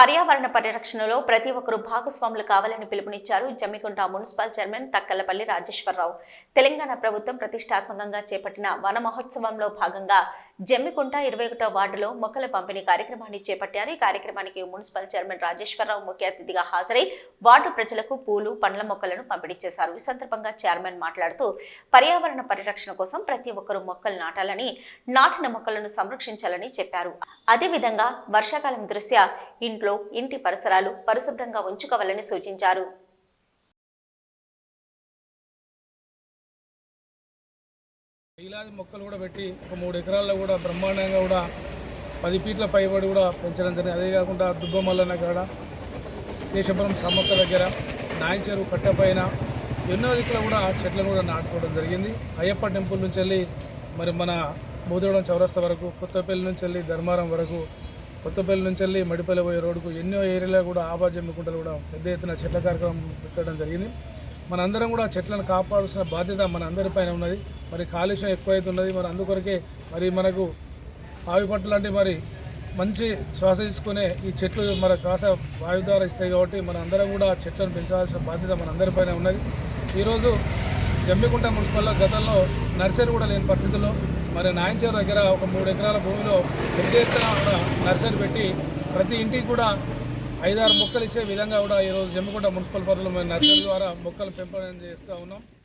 పర్యావరణ పరిరక్షణలో ప్రతి ఒక్కరూ భాగస్వాములు కావాలని పిలుపునిచ్చారు జమ్మికుంట మున్సిపల్ చైర్మన్ తక్కలపల్లి రాజేశ్వరరావు. తెలంగాణ ప్రభుత్వం ప్రతిష్టాత్మకంగా చేపట్టిన వన మహోత్సవంలో భాగంగా జమ్మికుంట ఇరవై ఒకటో వార్డులో మొక్కల పంపిణీ కార్యక్రమాన్ని చేపట్టారు. ఈ కార్యక్రమానికి మున్సిపల్ చైర్మన్ రాజేశ్వరరావు ముఖ్య అతిథిగా హాజరై వార్డు ప్రజలకు పూలు పండ్ల మొక్కలను పంపిణీ చేశారు. ఈ సందర్భంగా చైర్మన్ మాట్లాడుతూ పర్యావరణ పరిరక్షణ కోసం ప్రతి ఒక్కరూ మొక్కలు నాటాలని నాటిన మొక్కలను సంరక్షించాలని చెప్పారు. అదేవిధంగా వర్షాకాలం దృష్ట్యా ఇంట్లో ఇంటి పరిసరాలు పరిశుభ్రంగా ఉంచుకోవాలని సూచించారు. వేలాది మొక్కలు కూడా పెట్టి ఒక మూడు ఎకరాల్లో కూడా బ్రహ్మాండంగా కూడా పది ఫీట్ల పైబడి కూడా పెంచడం జరిగింది. అదే కాకుండా దుబ్బమల్లన్న కాడ కేశపురం సమ్మక్క దగ్గర నాయన చెరువు కట్ట పైన ఎన్నో దిక్కులు కూడా చెట్లను కూడా నాటుకోవడం జరిగింది. అయ్యప్ప టెంపుల్ నుంచి వెళ్ళి మరి మన బూదగూడెం చౌరస్తా వరకు కొత్తపల్లి నుంచి వెళ్ళి ధర్మారం వరకు కొత్తపల్లి నుంచి వెళ్ళి మడిపల్లి పోయే రోడ్డుకు ఎన్నో ఏరియాలో కూడా ఆబాజమ్మి కూడా పెద్ద ఎత్తున చెట్ల కార్యక్రమం పెట్టడం జరిగింది. మనందరం కూడా చెట్లను కాపాడాల్సిన బాధ్యత మన అందరిపైన ఉన్నది. మరి కాలుష్యం ఎక్కువైతున్నది. మరి అందుకొరకే మరి మనకు ఆవి పట్టు లాంటి మరి మంచి శ్వాస తీసుకునే ఈ చెట్లు మన శ్వాస వాయు ద్వారా ఇస్తాయి కాబట్టి మన అందరం కూడా చెట్లను పెంచాల్సిన బాధ్యత మన అందరిపైన ఉన్నది. ఈరోజు జమ్మికుంట మున్సిపల్లో గతంలో నర్సరీ కూడా లేని పరిస్థితుల్లో మరి నాయంచేరు దగ్గర ఒక మూడు ఎకరాల భూమిలో పెద్ద ఎత్తున నర్సరీ పెట్టి ప్రతి ఇంటికి కూడా ఐదారు మొక్కలు ఇచ్చే విధంగా కూడా ఈరోజు జమ్మికుంట మున్సిపల్ పరిధిలో మేము నర్సరీ ద్వారా మొక్కలు పెంపకం చేస్తూ ఉన్నాం.